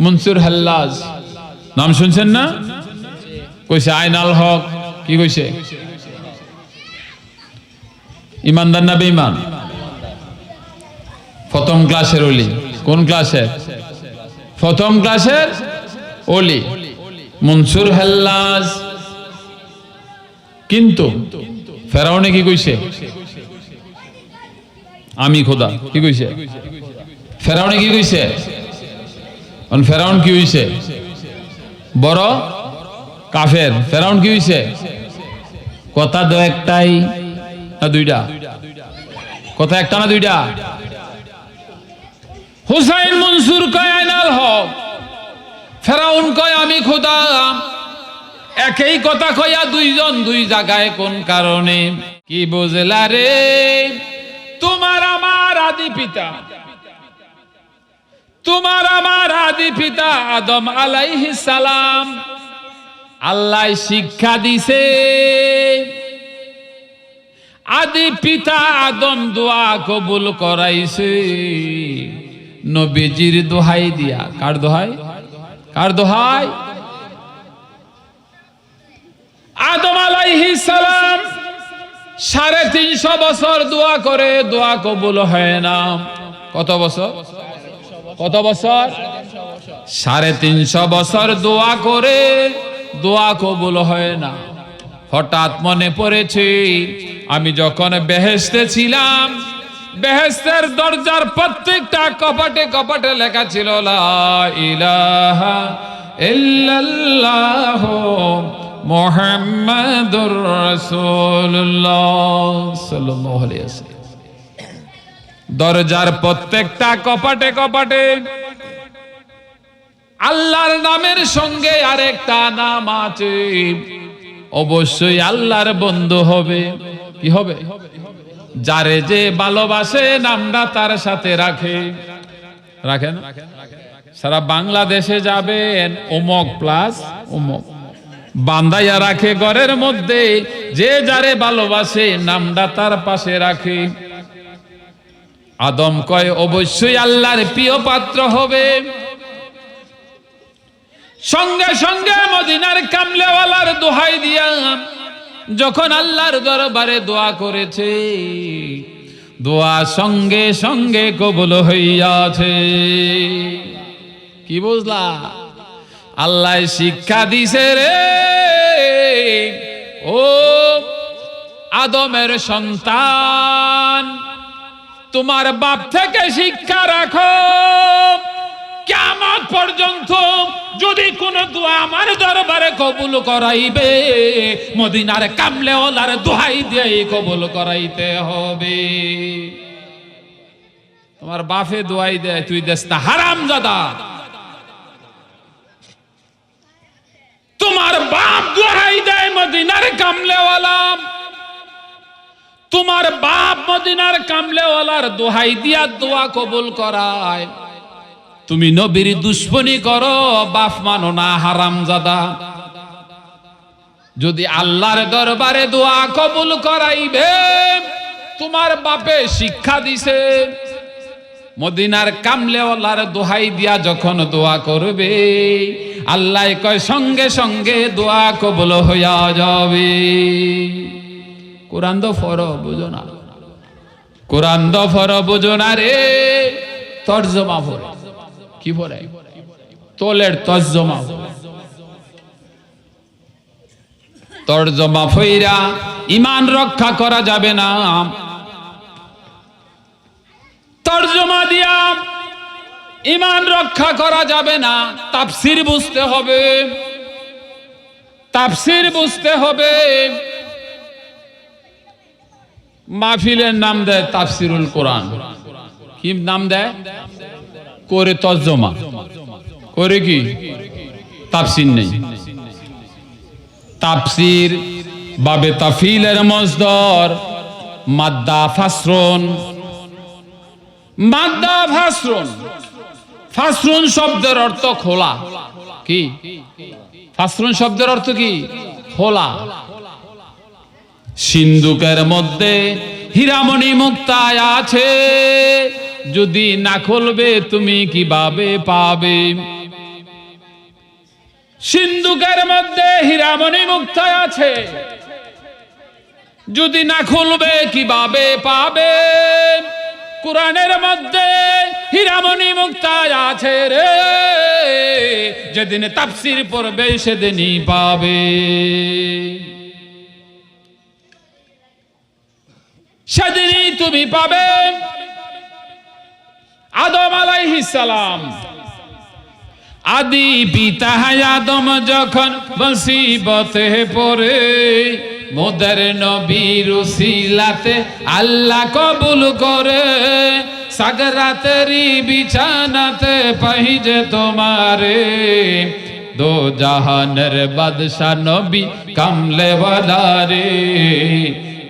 মনসুর হাল্লাজ। নাম শুনছেন না? কইছে, আইনাল হক। কি কইছে? ইমানদার না বেঈমান? প্রথম ক্লাসের অলি। কোন ক্লাসের? প্রথম ক্লাসের অলি। মনসুর হাল্লাজ। কিন্তু ফেরাউনে কি কইছে? আমি খোদা। কি কইছে? ফেরাউনে কি কইছে? অন ফেরাউন কি হইছে? বড়? কাফের। ফেরাউন কি হইছে? কথা দো একটাই না দুইটা? কথা একটা না দুইটা? হুসাইন মনসুর কয়, আইনাল হক। ফেরাউন কয়, আমি খোদা। একই কথা কইয়া দুইজন দুই জায়গায় কোন কারণে? কি বুঝলা রে? তোমার আমার আদি পিতা। তোমার আমার আদি পিতা আদম আলাইহি সালাম আল্লাহ শিক্ষা দিছে। আদি পিতা আদম দোয়া কবুল করাইছে। নবীজির দোহাই দিয়া। কার দোহাই? কার দোহাই? আদম আলাইহি সালাম সাড়ে তিনশো বছর দোয়া করে, দোয়া কবুল হয় না। কত বছর? কত বছর? সাড়ে তিনশো বছর দোয়া করে, দোয়া কবুল হয় না। হঠাৎ মনে পড়েছে, আমি যখন বেহেস্তে ছিলাম বেহেস্তের দরজার প্রত্যেকটা কপাটে কপাটে লেখা ছিল মুহাম্মাদুর রাসূলুল্লাহ সাল্লাল্লাহু আলাইহি ওয়াসাল্লাম। দরজার প্রত্যেকটা কপাটে কপাটে। আল্লাহর নামের সঙ্গে আরেকটা নাম আছে। অবশ্যই আল্লাহর বন্ধু হবে। কি হবে? যারে যে ভালোবাসে নামটা তার সাথে রাখে। রাখেন সারা বাংলাদেশে যাবেন ওমক প্লাস ওমক বান্দাইয়া রাখে ঘরের মধ্যে। যে যারে ভালোবাসে নামটা তার পাশে রাখে। আদম কয়, অবশ্যই আল্লাহর প্রিয় পাত্র হবে। সঙ্গে সঙ্গে মদিনার কামলেওয়ালার দোহাই দিয়া যখন আল্লাহর দরবারে দোয়া করেছে, দোয়া সঙ্গে সঙ্গে কবুল হইয়াছে। কি বুঝলা? আল্লাহ শিক্ষা দিছে রে। ও আদমের সন্তান। তোমার বাপ থেকে শিক্ষা রাখো। কেমন পর্যন্ত যদি কোন দোয়া আমার দরবারে কবুল করাইবে, মদিনার কামলে ওলার দোহাই দিয়ে কবুল করাইতে হবে। তোমার বাপে দোয়াই দেয়, তুই দেশ না হারাম দাদা তোমার বাপ দোহাই দেয় মদিনার কামলেওয়ালা। তোমার বাপ মদিনার কামলেওয়ালার দোহাই দিয়া দোয়া কবুল করায়। তুমি নবীর দুশ্মনী করো, বাপ মানো না হারাম জাদা যদি আল্লাহর দরবারে দোয়া কবুল করাইবে, তোমার বাপে শিক্ষা দিছে। মদিনার কামলেওয়ালার দোহাই দিয়া যখন দোয়া করবে, আল্লাহ কয়, সঙ্গে সঙ্গে দোয়া কবুল হইয়া যাবে। কোরআন তো ফর, বুঝো কোরআন তো ফর, বুঝো রে। তর্জমা ফরে কি ফরে তোলের তর্জমা তর্জমা ফইরা ইমান রক্ষা করা যাবে না। তর্জমা দিয়া ইমান রক্ষা করা যাবে না। তাফসির বুঝতে হবে। তাফসির বুঝতে হবে। মাহফিলের নাম দেয় তাফসিরুল কোরআন। কি নাম দেয়? করে তর্জমা। করে কি? তাফসির নেই। তাফসির বাবে তাফিলের মজদর, মাদ্দা ফাসরন। মাদ্দা ফাসরন। ফাসরুন শব্দের অর্থ খোলা। কি? ফাসরুন শব্দের অর্থ কি? খোলা। সিন্ধুকের মধ্যে হীরামণি মুক্তায় আছে। যদি না খুলবে, তুমি কীভাবে পাবে? সিন্ধুকের মধ্যে হীরামণি মুক্ত আছে। যদি না খুলবে, কীভাবে পাবে? কোরআনের মধ্যে হীরামণি মুক্তায় আছে রে। যেদিন তাফসির পড়বে, সেদিনই পাবে। সেদিনই তুমি পাবে আদম আলাইহিস সালাম। আদি পিতা আদম যখন বসিবতে পড়ে, মোদের নবীর উসিলাতে আল্লাহ কবুল করে, সাগরাতেরি বিছানাতে পাহিজে তোমারে। দো জাহানের বাদশা নবী কামলে রে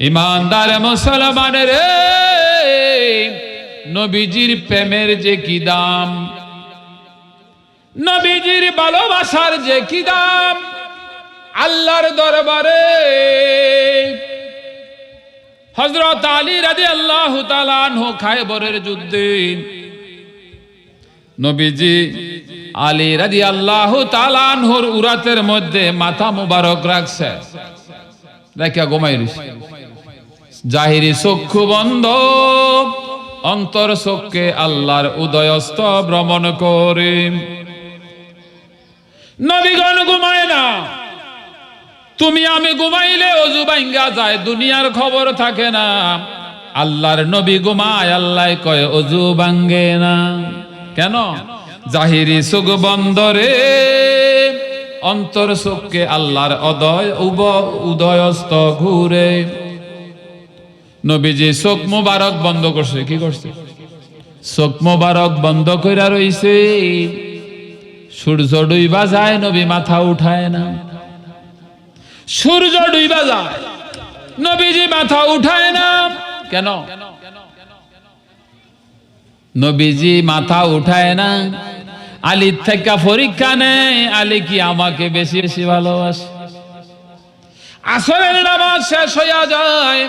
ইমানদার মুসলমান রে নবীজির প্রেমের যে কি দাম? নবীজির ভালোবাসার যে কি দাম? আল্লাহর দরবারে হজরত আলী রাজি আল্লাহ তালানহু খায়বরের যুদ্ধে নবীজি আলী রাজি আল্লাহ উরাতের মধ্যে মাথা মুবারক রাখছে। দেখা ঘুমাই রইছে। জাহিরি চক্ষু বন্ধ। অন্তর চক্ষে আল্লাহর উদয়স্ত ভ্রমণ করে। নবীগণ, ঘুমায় না। তুমি আমি ঘুমাইলে অজু ভাঙ্গা যায়, দুনিয়ার খবর থাকে না। আল্লাহর নবী ঘুমায়, আল্লাহ কয় অজু ভাঙ্গে না। কেন? জাহিরি সুখ বন্দরে অন্তর চোখকে আল্লাহর অদয়, উব উদয়স্ত ঘুরে। নবীজি চোখ মোবারক বন্ধ করছে, কি করছে? চোখ মোবারক বন্ধ কইরা রইছে। সূর্য ডুইবা যায়, নবী মাথা উঠায় না। সূর্য ডুইবা যায়, নবীজি মাথা উঠায় না। কেন? নবীজি মাথা উঠায় না। আলীর থেকে পরীক্ষা নেই আলী কি আমাকে বেশি বেশি ভালোবাসে? আসরের নামাজ শেষ হইয়া যায়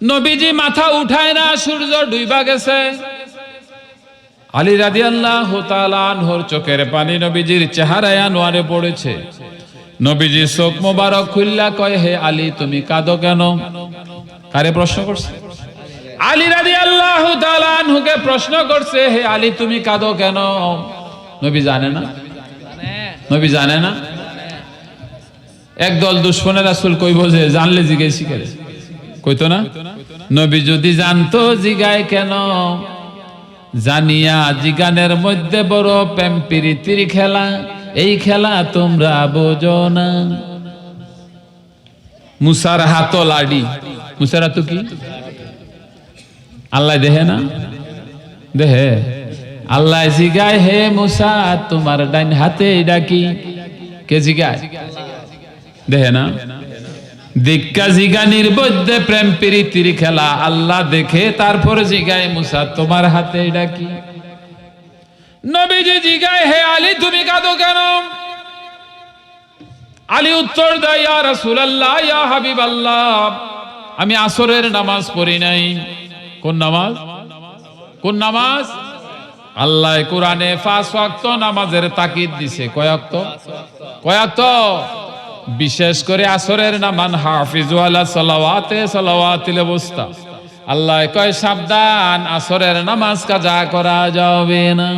নবীজি মাথা উঠায় না, সূর্য ডুইবা গেছে। আলী রাজি আল্লাহ তালানহর চোখের পানি নবীজির চেহারায় আনোয়ারে পড়েছে। নবীজি চোখ মোবারক খুল্লা কয়, হে আলী, তুমি কাঁদো কেন? কারে প্রশ্ন করছে? আলী রাজি আল্লাহ তালানহুকে প্রশ্ন করছে, হে আলী, তুমি কাঁদো কেন? নবী জানে না। নবী জানে না। একদল দুশ্মনের আসল কইব যে, জানলে জিজ্ঞেস শিখে কইতো না? নবী যদি জানতো জিগায় কেন? জানিয়া জিগানের মধ্যে বড় প্রেম প্রীতির খেলা, এই খেলা তোমরা বোঝো না। মুসার হাত লাডি। মুসার হাত কি? আল্লাহ দেহে না? দেহে। আল্লাহ জিগায়, হে মুসা, তোমার ডাইন হাতে ডাকি। কে জিগায়? দেহে না? দিক্কা জিগানির মধ্যে প্রেম প্রীতির খেলা। আল্লাহ দেখে, তারপর জিগায়, মুসা, তোমার হাতে ডাকি নবীজি জিগায়, হে আলী, তুমি কাঁদো কেন? আলী উত্তর দেয়, ইয়া রাসূলুল্লাহ, ইয়া হাবিবাল্লাহ, আমি আসরের নামাজ পড়ি নাই। কোন নামাজ? কোন নামাজ? আল্লাহ কোরআনে পাঁচ ওয়াক্ত নামাজের তাকিদ দিছে। কয়াক্ত কয়াক্ত বিশেষ করে আসরের নামান হাফিজু আলা সালাওয়াতে সালাওয়াতিল অবস্থা আল্লাহ কয়, সাবধান, আসরের নামাজ কাজা করা যাবে না।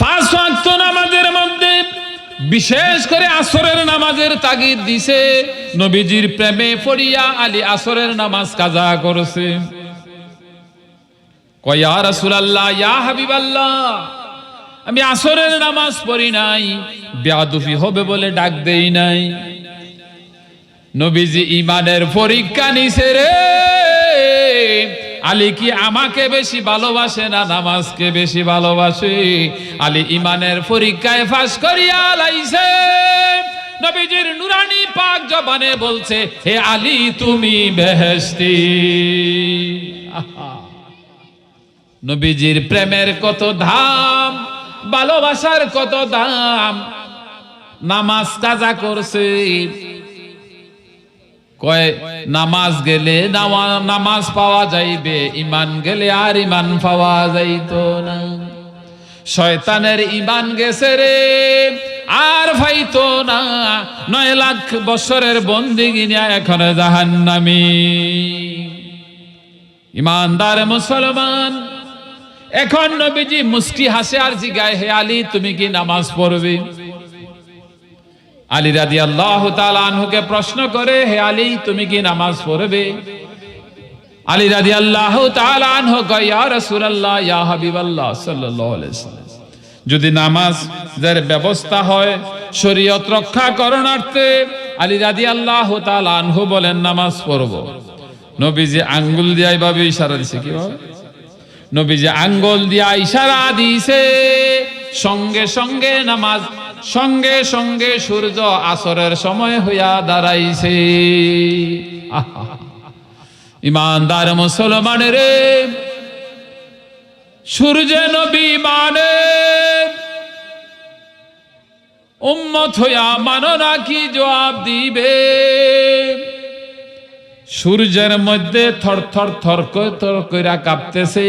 পাঁচ ওয়াক্ত নামাজের মধ্যে বিশেষ করে আসরের নামাজের তাগিদ দিছে নবীজির প্রেমে পড়িয়া আলী আসরের নামাজ কাজা করছে। কয়া রাসূলুল্লাহ, ইয়া হাবিবাল্লাহ আমি আসরের নামাজ পড়ি নাই বেয়াদুফি হবে বলে ডাক দেই নাই। নবীজি ইমানের পরীক্ষা নিছে রে। আলী কি আমাকে বেশি ভালোবাসে না নামাজকে বেশি ভালোবাসে? আলী ইমানের পরীক্ষায় ফাঁস করিয়া লাইছে। নবীজির নুরানি পাক জবানে বলছে, হে আলী, তুমি বেহেস্তি নবীজির প্রেমের কত দাম ভালোবাসার কত দাম? নামাজ কাজা করছে। কয়, নামাজ গেলে নামা- নামাজ পাওয়া যাইবে। ইমান গেলে আর ইমান পাওয়া যাইতো না। শয়তানের ইমান গেছে রে, আর ভাইতো না। নয় লাখ বছরের বন্দিগি নিয়ে এখন জাহান্নামী। ইমানদার মুসলমান এখন নবীজি মুস্কি হাসে আর জিগায়, হে আলী, তুমি কি নামাজ পড়বে? আলী রাদি আল্লাহ আনহুকে প্রশ্ন করে, হে আলী, তুমি কি নামাজ পড়বে? আলী রাদি আল্লাহ যদি নামাজের ব্যবস্থা হয় শরীয়ত রক্ষা করণার্থে, আলী রাদি আল্লাহ আনহু বলেন, নামাজ পড়ব। নবীজি আঙ্গুল দিয়ে এইভাবে ইশারা দিছে, কীভাবে? নবীজি আঙ্গুল দিয়া ইশারা দিছে, সঙ্গে সঙ্গে নামাজ, সঙ্গে সঙ্গে সূর্য আসরের সময় হইয়া দাঁড়াইছে। ইমানদার রে, সূর্য নবী মানে উম্মত হইয়া মানো নাকি জবাব দিবে? সূর্যের মধ্যে থর থর থর থর কইরা কাঁপতেছে।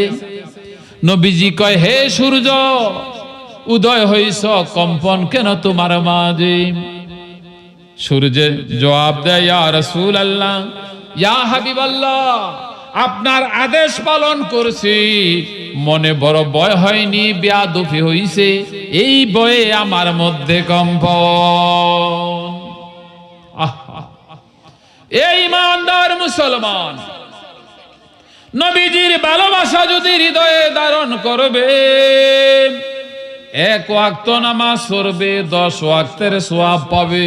নবীজি কয়, হে সূর্য, উদয় হইছ, কম্পন কেন তোমার মাঝে? সূর্যের জবাব দেয় রাসূল আল্লাহ ইয়া হাবিব আল্লাহ আপনার আদেশ পালন করছি। মনে বড় ভয় হয়নি বেয়াদুফি হইছে, এই বয়ে আমার মধ্যে কম্পন। আহা এই ইমানদার মুসলমান নবীজির ভালোবাসা যদি হৃদয়ে ধারণ করবে, এক ওয়াক্ত নামাজ পড়বে, দশ ওয়াক্তের সোয়াব পাবে।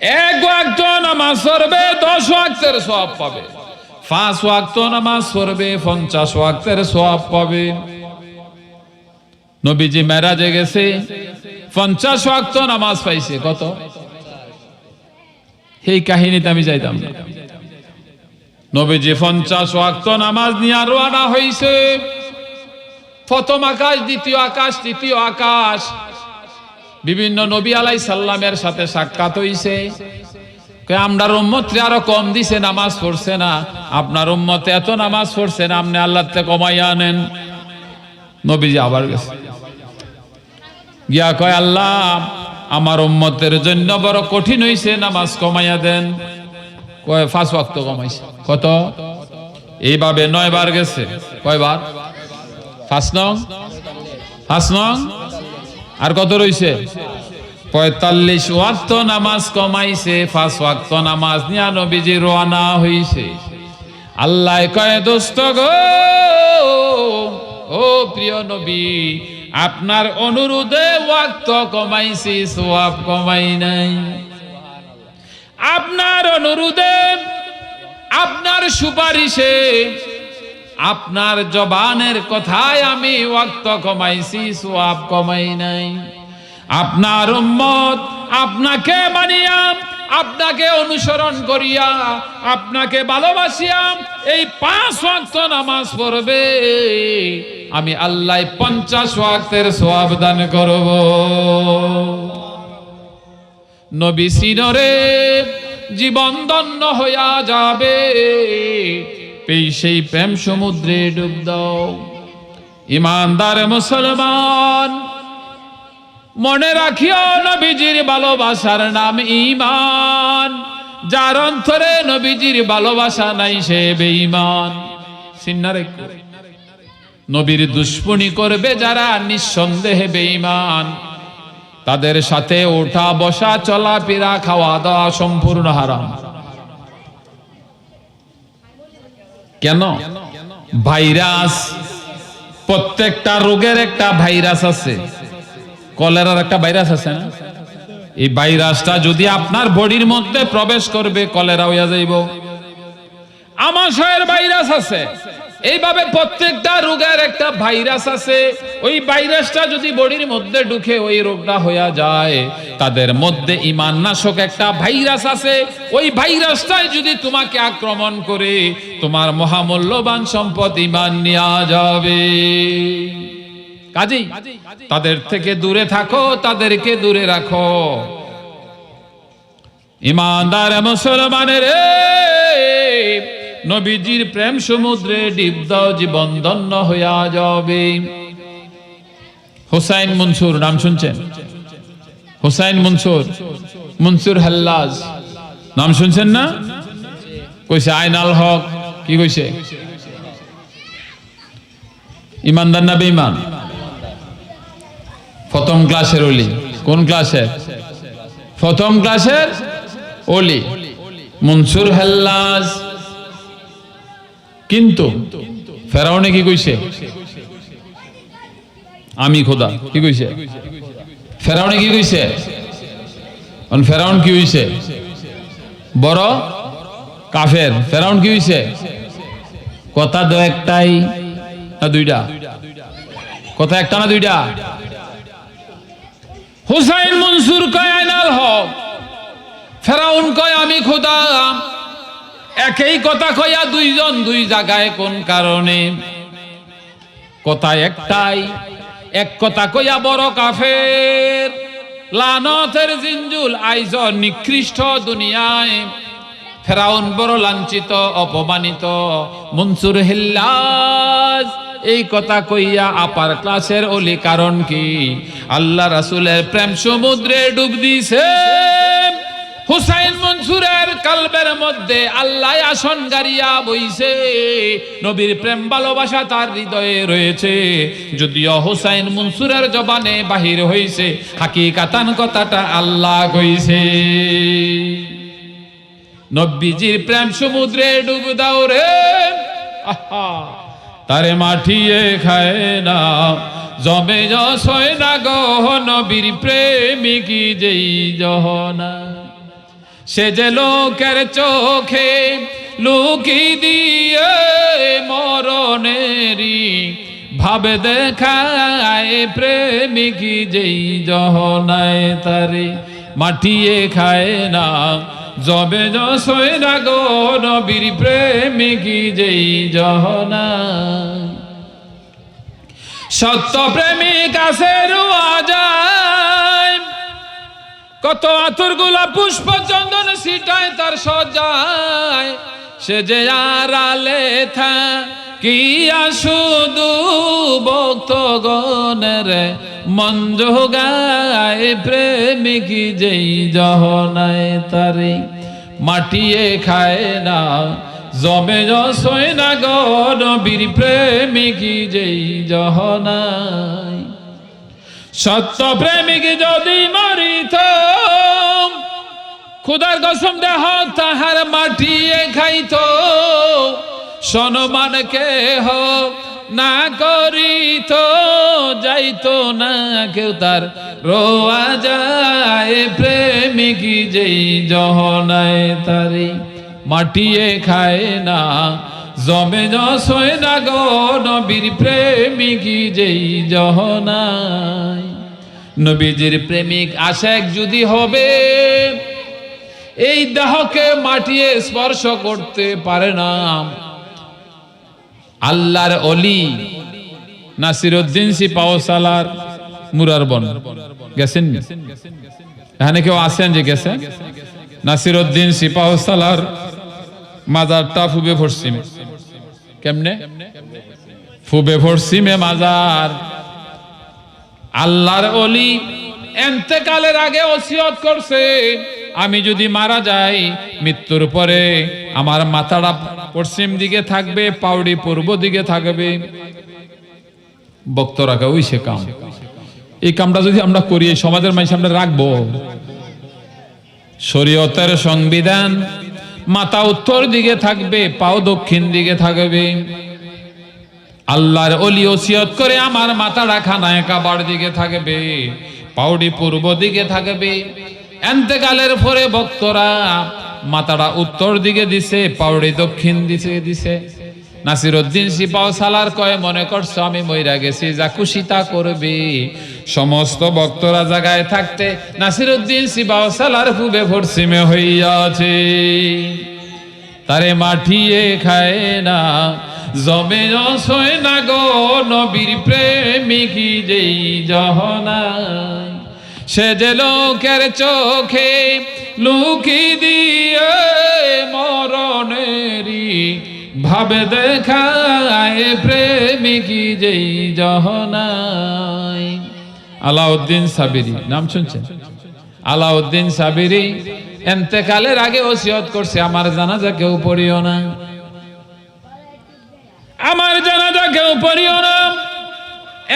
এক ওয়াক্ত নামাজ পড়বে, দশ ওয়াক্তের সোয়াব পাবে। পাঁচ ওয়াক্ত নামাজ পড়বে, পঞ্চাশ ওয়াক্তের সোয়াব পাবে। নবীজি মেরাজে গেছে, পঞ্চাশ ওয়াক্ত নামাজ পাইছে। কত? এই কাহিনীতে আমি যাইতাম না। নবীজি পঞ্চাশ ওয়াক্ত নামাজ নিয়ে রওনা হইছে। প্রথম আকাশ, দ্বিতীয় আকাশ, তৃতীয় আকাশ। বিভিন্ন নবী আলাই সাল্লামের সাথে সাক্ষাৎ হইছে। আমরার উম্মতরে আরও কম দিছে নামাজ পড়ছে না। আপনার উম্মতে এত নামাজ পড়ছে না, আপনি আল্লাহ কমাইয়া আনেন। নবীজি আবার গেছে। গিয়া কয়, আল্লাহ, আমার উম্মতের জন্য বড় কঠিন হইছে, নামাজ কমাইয়া দেন। কয় ফাঁস ওয়াক্ত কমাইছে কত? এইভাবে নয় বার গেছে। কয়বার ফাঁস নং? ফাঁস নং? আর কত রইছে? পঁয়তাল্লিশ ওয়াক্ত নামাজ কমাইছে, পাঁচ ওয়াক্ত নামাজ নিয়া নবীজি রওনা হইছে। আল্লাহ কয়, দোস্ত গো, ও প্রিয় নবী, আপনার অনুরোধে ওয়াক্ত কমাইছি সোয়াব কমাই নাই। আপনার অনুরোধে, আপনার সুপারিশে, আপনার জবানের কথায় আমি ওয়াক্ত কমাইছি, সোয়াব কমাই নাই। আপনার উম্মত আপনাকে মানিয়াম আপনাকে অনুসরণ করিয়া, আপনাকে ভালোবাসিয়াম এই পাঁচ ওয়াক্ত নামাজ পড়বে। আমি আল্লাহ পঞ্চাশ ওয়াক্তের সোয়াব দান করব। নবী সিনরে, জীবন দন্ন হইয়া যাবে। সেই প্রেম সমুদ্রে ডুব দাও। ইমানদার মুসলমান, মনে রাখিও নবীজির ভালোবাসার নাম ইমান যার অন্তরে নবীজির ভালোবাসা নাই, সে বেঈমান। সিন্নারে নবীর দুশ্মনী করবে যারা নিঃসন্দেহে বেঈমান। তাদের সাথে ওঠা বসা চলা ফেরা খাওয়া দাওয়া সম্পূর্ণ হারাম। কেন? ভাইরাস, প্রত্যেকটা রোগের একটা ভাইরাস আছে। কলেরার একটা ভাইরাস আছে না? এই ভাইরাসটা যদি আপনার বডির মধ্যে প্রবেশ করবে কলেরা হইয়া যাইব। আমাশয়ের ভাইরাস আছে। এইভাবে প্রত্যেকটা রোগের একটা ভাইরাস আছে। ওই ভাইরাসটা যদি বডির মধ্যে ঢুকে ওই রোগটা হয়ে যায়, তাদের মধ্যে ইমান নাশক একটা ভাইরাস আছে। ওই ভাইরাসটাই যদি তোমাকে আক্রমণ করে, তোমার মহামূল্যবান সম্পদ ইমান নেওয়া যাবে। কাজেই তাদের থেকে দূরে থাকো, তাদেরকে দূরে রাখো। ইমানদার মুসলমানের নবীজির প্রেম সমুদ্রে ডিপ দাও জীবন ধন্য হইয়া যাবে। হুসাইন মনসুর, নাম শুনছেন? হুসাইন মনসুর মনসুর হাল্লাজ। নাম শুনছেন না? কইছে, আইনাল হক। কি কইছে? ইমানদার না বেঈমান? প্রথম ক্লাসের ওলি কোন ক্লাসের? প্রথম ক্লাসের ওলি মনসুর হাল্লাজ। কিন্তু ফেরাউনে কি কইছে? আমি খোদা। কি কইছে? ফেরাউনে কি কইছে? ফেরাউন কি হইছে? বড় কাফের। ফেরাউন কি হইছে? কথা দো একটাই না দুইটা? কথা একটা না দুইটা? হুসাইন মনসুর কয়, আইনাল হক। ফেরাউন কয়, আমি খোদা। একই কথা কইয়া দুইজন দুই জায়গায় কোন কারণে? কথা একটাই, এক কথা কইয়া বড় কাফের। লানতের জিঞ্জুল আইজ নিকৃষ্ট দুনিয়ায়। ফেরাউন বড় লাঞ্ছিত, অপমানিত। মনসুর হিল্লাজ, এই কথা কইয়া আপার ক্লাসের ওলি কারণ কি? আল্লাহ রাসুলের প্রেম সমুদ্রে ডুব দিছে। হুসাইন মনসুরের কালবের মধ্যে আল্লাহ আসন গাড়িয়া বইছে। নবীর প্রেম ভালোবাসা তার হৃদয়ে রয়েছে। যদিও হুসাইন মনসুরের জবানে বাহির হইছে, হাকিকাতান কথাটা আল্লাহ কইছে। নব্বীজির প্রেম সমুদ্রে ডুব দাও রে। তারে মাঠিয়ে খায় না। জমে যশয় না গহ নবীর প্রেমিকি যেই জহনা। সে যে লোকের চোখে লুকি দিয়ে মরণেরি ভাবে দেখায় প্রেমিকি যেই জহনায় তারে মাটিয়ে খায় না। জবে যশয় না গো নবীর প্রেমিকি যেই জহনায়। সত্য প্রেমিক আছে রুয়া যায়। কত আতর গোলা পুষ্প চন্দন সিটায় তার সজায়, সে যে আড়ালে থা কি শুধু ভক্তগণের মঞ্জ গায় প্রেমিকি যেই জহনায় তারে। মাটিয়ে খায় না, জমে যশয় না গণবীর প্রেমিকি যেই জহনায়। সত্য প্রেমিক যদি মরিত খুদার কসম দেহ তাহার মাটিয়ে খাইত। সনমান কেহ না করিত, যাইতো না কেউ তার। রোয়া যায় প্রেমিক যেই জহনায় তারি। মাটিয়ে খায় না, জমে যশয় না গো নবীর প্রেমিকি যেই জহনায়। নবীজির প্রেমিক আশেক যদি হবে এই দেহকে মাটিয়ে স্পর্শ করতে পারে না। আল্লাহর অলি নাসিরউদ্দিন সিপাওসালার মুরার বন। গেছেন? এখানে কেউ আছেন যে গেছে? নাসিরউদ্দিন সিপাহসালার মাজারটা ফুবে পশ্চিমে কেমনে? ফুবে পশ্চিমে মাজার। আল্লাহর অলি এন্তেকালের আগে ওসিয়ত করছে। আমি যদি মারা যাই, মৃত্যুর পরে আমার মাথাটা পশ্চিম দিকে থাকবে, পাউডি পূর্ব দিকে থাকবে। বক্ত রাখা ওই সে কাম। এই কামটা যদি আমরা করি সমাজের মানুষ আমরা রাখব। শরীয়তের সংবিধান মাথা উত্তর দিকে থাকবে, পাও দক্ষিণ দিকে থাকবে। আল্লাহর অলি ওসিয়ত করে আমার মাথাটা খানায় কাবার দিকে থাকবে, পাউডি পূর্ব দিকে থাকবে। এন্তেকালের পরে ভক্তরা মাথাটা উত্তর দিকে দিছে, পাউড়ি দক্ষিণ দিকে দিছে। নাসির উদ্দিন সিপাও সালার কয়ে, মনে করছ আমি মইরা গেছি, যা খুশি তা করবে। সমস্ত ভক্তরা জায়গায় থাকতে নাসির উদ্দিন সিপাও সালার ফুবে ভরসিমে হইয়াছে। তারে মাঠিয়ে খায় না জমে রসয় না গো, নবীর প্রেমিকি যেই জহনায়। সে যে লোকের চোখে লুকি দিয়ে মরণেরই ভাবে দেখায় প্রেমিকি যেই জহনায়। আলাউদ্দিন সাবিরি, নাম শুনছেন? আলাউদ্দিন সাবিরি এন্তেকালের আগে ওসিয়ত করছে, আমার জানাজা কেউ পড়িও না। আমার জানাজা কেউ পড়িও না।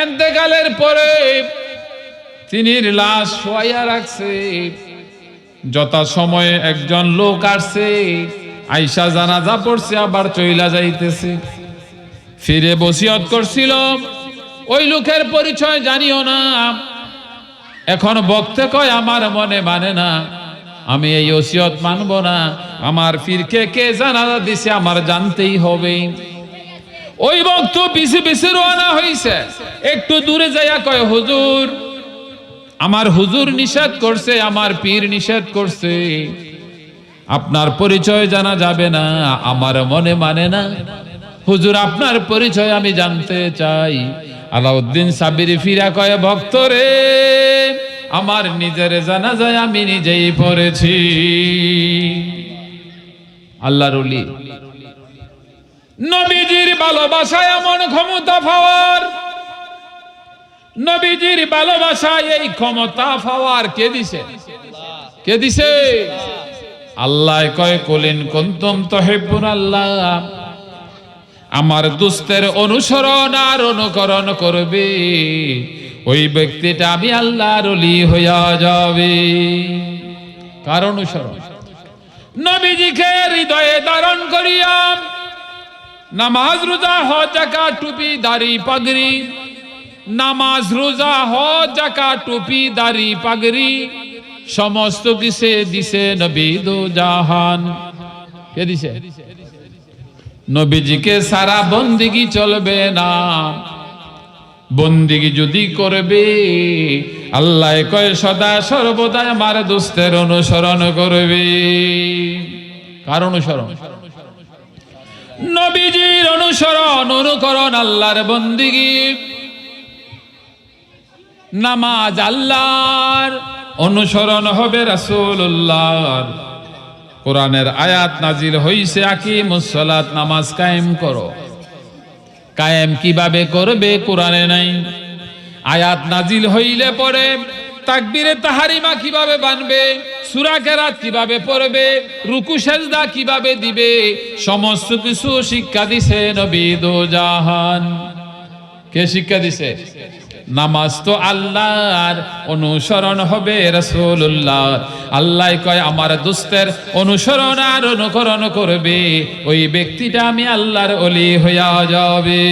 এন্তেকালের পরে তিনি লাশ শোয়াইয়া রাখছে। যথা সময়ে একজন লোক আসছে, আইসা জানাজা পড়ছে, আবার চইলা যাইতেছে। ফিরে বসিয়ত করছিল, ওই লোকের পরিচয় জানিও না। এখন বক্তে কয়, আমার মনে মানে না। আমি এই ওসিয়ত মানব না। আমার ফিরকে কে জানাজা দিছে, আমার জানতেই হবে। ওই বক্ত পিছে পিছে রওনা হইছে। একটু দূরে যাইয়া কয়, হুজুর আমার হুজুর নিষেধ করছে, আমার পীর নিষেধ করছে। আপনার পরিচয় জানা যাবে না, আমার মনে মানে না। হুজুর, আপনার পরিচয় আমি জানতে চাই। আলাউদ্দিন সাবির ফিরা কয়ে, ভক্ত রে, আমার নিজের জানা যায় আমি নিজেই পড়েছি। আল্লাহর নবীজির ভালোবাসায় এমন ক্ষমতা পাওয়ার নবীজির ভালোবাসায় এই ক্ষমতা পাওয়ার কে দিছে? কে দিছে? আল্লাহ কয়, কলিন কুনতুম তহিব্বুন আল্লাহ। আমার দুস্তের অনুসরণ আর অনুকরণ করবে। ওই ব্যক্তিটা আমি আল্লাহর অলি হইয়া যাবে। কার অনুসরণ? নবীজিকে হৃদয়ে ধারণ করিয়া নামাজ, রোজা, হজ টুপি, দাড়ি, পাগড়ি। নামাজ, রোজা, হজ, জাকাত, টুপি, দাড়ি, পাগড়ি, সমস্ত কিসে দিছে নবী দো জাহান। কে দিছে? নবীজিকে সারা বন্দিগি চলবে না। বন্দিগি যদি করবে, আল্লাহ কয় সদা সর্বদা আমার দোস্তের অনুসরণ করবে। কার অনুসরণ? নবীজির অনুসরণ, অনুকরণ আল্লাহর বন্দিগি। নামাজ আল্লাহর অনুসরণ হবে রাসূলুল্লাহর। কোরআনের আয়াত নাজিল হইছে আকিম সালাত, নামাজ কায়েম করো। কায়েম কীভাবে করবে কোরআনে নাই। আয়াত নাজিল হইলে পরে তাকবীরে তাহারিমা কীভাবে বানবে, সূরা কেরাত কীভাবে পড়বে, রুকু সেজদা কীভাবে দিবে, সমস্ত কিছু শিক্ষা দিছে নবী দো জাহান কে শিক্ষা দিছে? নামাজ তো আল্লাহর অনুসরণ হবে রসুল্লাহ আল্লাহ কয়, আমার দুস্তের অনুসরণ আর অনুকরণ করবে। ওই ব্যক্তিটা আমি আল্লাহর অলি হইয়া যাবে।